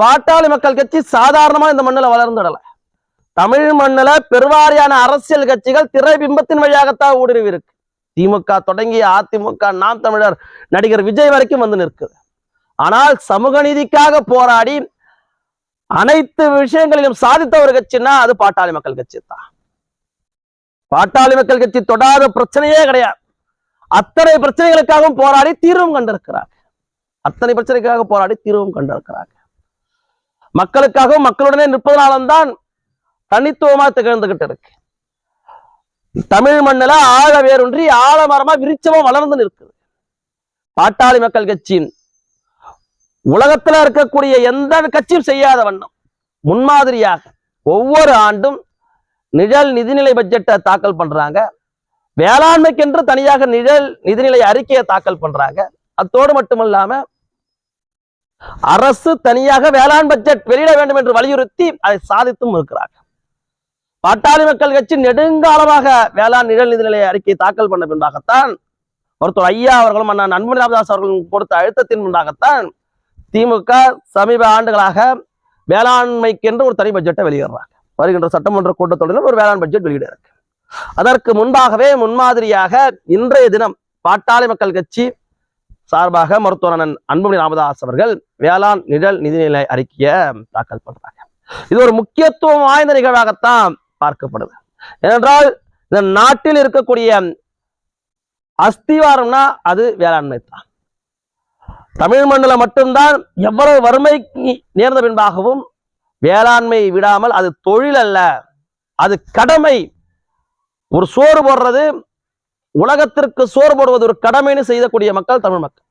பாட்டாளி மக்கள் கட்சி சாதாரணமா இந்த மண்ணுல வளர்ந்துடல. தமிழ் மண்ணுல பெருவாரியான அரசியல் கட்சிகள் திரை பிம்பத்தின் வழியாகத்தான் ஊடுருவி இருக்கு திமுக தொடங்கி அதிமுக நாம் தமிழர் நடிகர் விஜய் வரைக்கும் வந்து நிற்குது. ஆனால் சமூக நீதிக்காக போராடி அனைத்து விஷயங்களிலும் சாதித்த ஒரு கட்சின்னா அது பாட்டாளி மக்கள் கட்சி தான். பாட்டாளி மக்கள் கட்சி தொடாத பிரச்சனையே கிடையாது. அத்தனை பிரச்சனைகளுக்காகவும் போராடி தீர்வும் கண்டிருக்கிறார் அத்தனை பிரச்சனைக்காக போராடி தீர்வும் கண்டிருக்கிறார் மக்களுக்காகவும் மக்களுடனே நிற்பதனால்தான் தனித்துவமா திகழ்ந்துகிட்டு இருக்கு. தமிழ் மண்ணுல ஆழ வேரூன்றி ஆழமரமா விரிச்சமா வளர்ந்து நிற்குது. பாட்டாளி மக்கள் கட்சியின் உலகத்துல இருக்கக்கூடிய எந்த கட்சியும் செய்யாத வண்ணம். முன்மாதிரியாக ஒவ்வொரு ஆண்டும் நிழல் நிதிநிலை பட்ஜெட்டை தாக்கல் பண்றாங்க. வேளாண்மைக்கென்று தனியாக நிழல் நிதிநிலை அறிக்கையை தாக்கல் பண்றாங்க. அத்தோடு மட்டுமல்லாம அரசு தனியாக வேளாண் பட்ஜெட் வெளியிட வேண்டும் என்று வலியுறுத்தி அதை சாதித்தும் இருக்கிறார்கள். பாட்டாளி மக்கள் கட்சி நெடுங்காலமாக வேளாண் நிழல் நிதிநிலை அறிக்கையை தாக்கல் பண்ண பின்பாகத்தான் ஒருத்தர் ஐயா அவர்களும் அண்ணா நண்பன் ராமதாஸ் அவர்களும் கொடுத்த அழுத்தத்தின் முன்பாகத்தான் திமுக சமீப ஆண்டுகளாக வேளாண்மைக்கென்று ஒரு தனி பட்ஜெட்டை வெளியிடுறாங்க. வருகின்ற சட்டமன்ற கூட்டத்தொடரில் ஒரு வேளாண் பட்ஜெட் வெளியிட இருக்கு. அதற்கு முன்பாகவே முன்மாதிரியாக இன்றைய தினம் பாட்டாளி மக்கள் கட்சி சார்பாக மருத்துவர் அண்ணன் அன்புமணி ராமதாஸ் அவர்கள் வேளாண் நிழல் நிதிநிலை அறிக்கையை தாக்கல் பண்றாங்க. இது ஒரு முக்கியத்துவம் வாய்ந்த நிகழ்வாகத்தான் பார்க்கப்படுது. ஏனென்றால் இந்த நாட்டில் இருக்கக்கூடிய அஸ்திவாரம்னா அது வேளாண்மை தான். தமிழ் மண்ணில் மட்டும்தான் எவ்வளவு வறுமை நேர்ந்த பின்பாகவும் வேளாண்மை விடாமல் அது தொழில் அல்ல அது கடமை. ஒரு சோறு போடுறது உலகத்திற்கு சோறு போடுவது ஒரு கடமைன்னு செய்யக்கூடிய மக்கள் தமிழ் மக்கள்.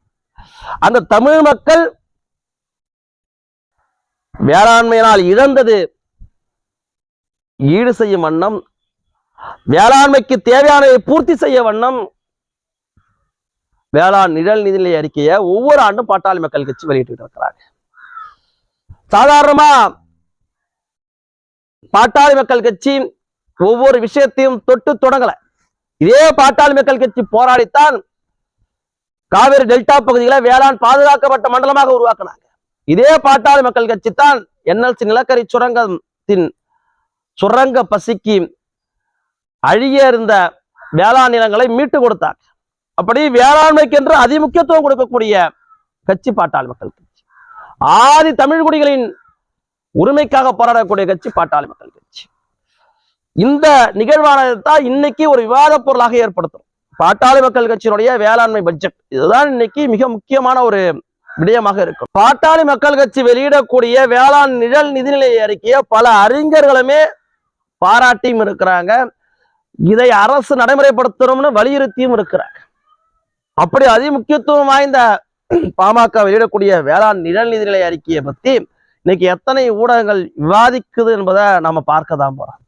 அந்த தமிழ் மக்கள் வேளாண்மையினால் இழந்தது. ஈடு செய்யும் வண்ணம் வேளாண்மைக்கு தேவையானதை பூர்த்தி செய்ய வண்ணம் வேளாண் நிழல் நிதிநிலை அறிக்கையை ஒவ்வொரு ஆண்டும் பாட்டாளி மக்கள் கட்சி வெளியிட்டு இருக்கிறாங்க. சாதாரணமா பாட்டாளி மக்கள் கட்சி ஒவ்வொரு விஷயத்தையும் தொட்டு தொடங்கல. இதே பாட்டாளி மக்கள் கட்சி போராடித்தான் காவிரி டெல்டா பகுதிகளை வேளாண் பாதுகாக்கப்பட்ட மண்டலமாக உருவாக்கினாங்க. இதே பாட்டாளி மக்கள் கட்சி தான் என்எல்சி நிலக்கரி சுரங்கத்தின் சுரங்க பசிக்கு அழிய இருந்த வேளாண் நிலங்களை மீட்டு கொடுத்தாங்க. அப்படி வேளாண்மைக்கு என்று அதிமுக்கியத்துவம் கொடுக்கக்கூடிய கட்சி பாட்டாளி மக்கள் கட்சி. ஆதி தமிழ் குடிகளின் உரிமைக்காக போராடக்கூடிய கட்சி பாட்டாளி மக்கள் கட்சி. இந்த நிகழ்வானது தான் இன்னைக்கு ஒரு விவாத பொருளாக ஏற்படுத்தும். பாட்டாளி மக்கள் கட்சியினுடைய வேளாண்மை பட்ஜெட் இதுதான் இன்னைக்கு மிக முக்கியமான ஒரு விடயமாக இருக்கும். பாட்டாளி மக்கள் கட்சி வெளியிடக்கூடிய வேளாண் நிழல் நிதிநிலை அறிக்கையை பல அறிஞர்களுமே பாராட்டியும் இருக்கிறாங்க. இதை அரசு நடைமுறைப்படுத்தணும்னு வலியுறுத்தியும் இருக்கிறாங்க. அப்படி அதிமுக்கியத்துவம் வாய்ந்த பாமக வெளியிடக்கூடிய வேளாண் நிழல் நிதிநிலை அறிக்கையை பத்தி இன்னைக்கு எத்தனை ஊடகங்கள் விவாதிக்குது என்பதை நாம பார்க்க தான் போறோம்.